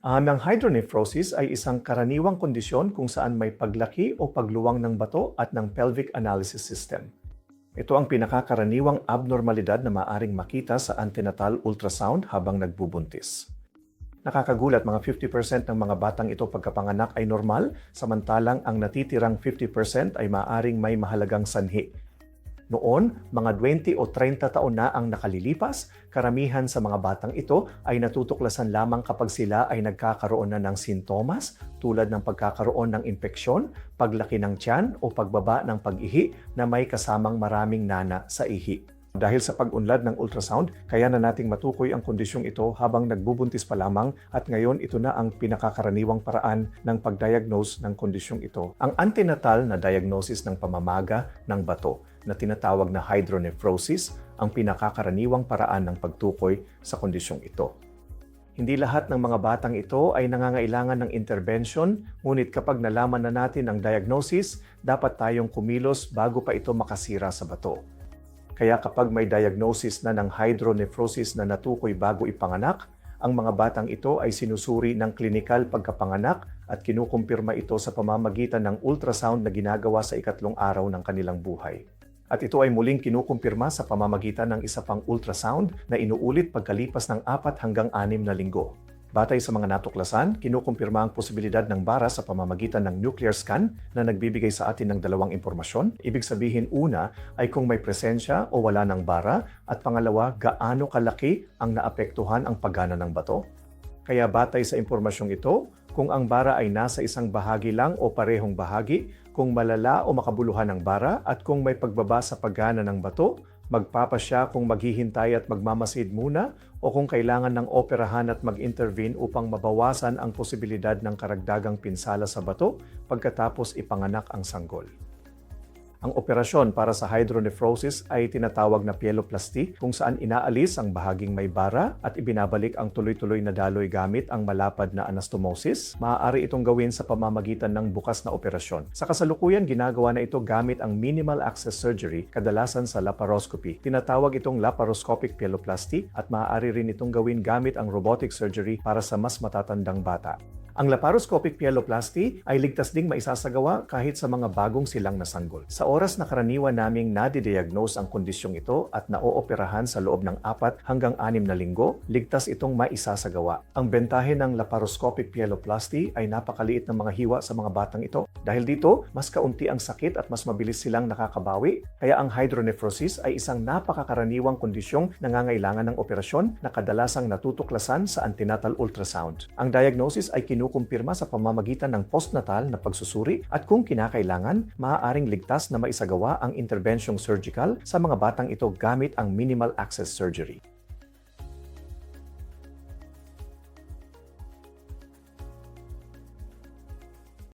Ang hydronephrosis ay isang karaniwang kondisyon kung saan may paglaki o pagluwang ng bato at ng pelvic analysis system. Ito ang pinakakaraniwang abnormalidad na maaring makita sa antenatal ultrasound habang nagbubuntis. Nakakagulat mga 50% ng mga batang ito pagkapanganak ay normal, samantalang ang natitirang 50% ay maaring may mahalagang sanhi. Noon, mga 20 o 30 taon na ang nakalilipas, karamihan sa mga batang ito ay natutuklasan lamang kapag sila ay nagkakaroon na ng sintomas tulad ng pagkakaroon ng impeksyon, paglaki ng tiyan o pagbaba ng pag-ihi na may kasamang maraming nana sa ihi. Dahil sa pag-unlad ng ultrasound, kaya na nating matukoy ang kondisyong ito habang nagbubuntis pa lamang at ngayon ito na ang pinakakaraniwang paraan ng pag-diagnose ng kondisyong ito. Ang antenatal na diagnosis ng pamamaga ng bato na tinatawag na hydronephrosis ang pinakakaraniwang paraan ng pagtukoy sa kondisyong ito. Hindi lahat ng mga batang ito ay nangangailangan ng intervention, ngunit kapag nalaman na natin ang diagnosis, dapat tayong kumilos bago pa ito makasira sa bato. Kaya kapag may diagnosis na ng hydronephrosis na natukoy bago ipanganak, ang mga batang ito ay sinusuri ng klinikal pagkapanganak at kinukumpirma ito sa pamamagitan ng ultrasound na ginagawa sa ikatlong araw ng kanilang buhay. At ito ay muling kinukumpirma sa pamamagitan ng isa pang ultrasound na inuulit pagkalipas ng apat hanggang anim na linggo. Batay sa mga natuklasan, kinukumpirma ang posibilidad ng bara sa pamamagitan ng nuclear scan na nagbibigay sa atin ng dalawang impormasyon. Ibig sabihin, una ay kung may presensya o wala ng bara at pangalawa, gaano kalaki ang naapektuhan ang paggana ng bato. Kaya batay sa impormasyong ito, kung ang bara ay nasa isang bahagi lang o parehong bahagi, kung malala o makabuluhan ng bara at kung may pagbaba sa paggana ng bato, magpapasya kung maghihintay at magmamasid muna o kung kailangan ng operahan at mag-intervene upang mabawasan ang posibilidad ng karagdagang pinsala sa bato pagkatapos ipanganak ang sanggol. Ang operasyon para sa hydronephrosis ay tinatawag na pieloplasty kung saan inaalis ang bahaging may bara at ibinabalik ang tuloy-tuloy na daloy gamit ang malapad na anastomosis. Maaari itong gawin sa pamamagitan ng bukas na operasyon. Sa kasalukuyan, ginagawa na ito gamit ang minimal access surgery, kadalasan sa laparoscopy. Tinatawag itong laparoscopic pieloplasty at maaari rin itong gawin gamit ang robotic surgery para sa mas matatandang bata. Ang laparoscopic pieloplasty ay ligtas ding maisasagawa kahit sa mga bagong silang na sanggol. Sa oras na karaniwan naming nadidiagnose ang kondisyong ito at naooperahan sa loob ng apat hanggang anim na linggo, ligtas itong maisasagawa. Ang bentahe ng laparoscopic pieloplasty ay napakaliit ng mga hiwa sa mga batang ito. Dahil dito, mas kaunti ang sakit at mas mabilis silang nakakabawi, kaya ang hydronephrosis ay isang napakakaraniwang kondisyong nangangailangan ng operasyon na kadalasang natutuklasan sa antenatal ultrasound. Ang diagnosis ay kinukumpirma sa pamamagitan ng postnatal na pagsusuri at kung kinakailangan, maaaring ligtas na maisagawa ang intervensyong surgical sa mga batang ito gamit ang minimal access surgery.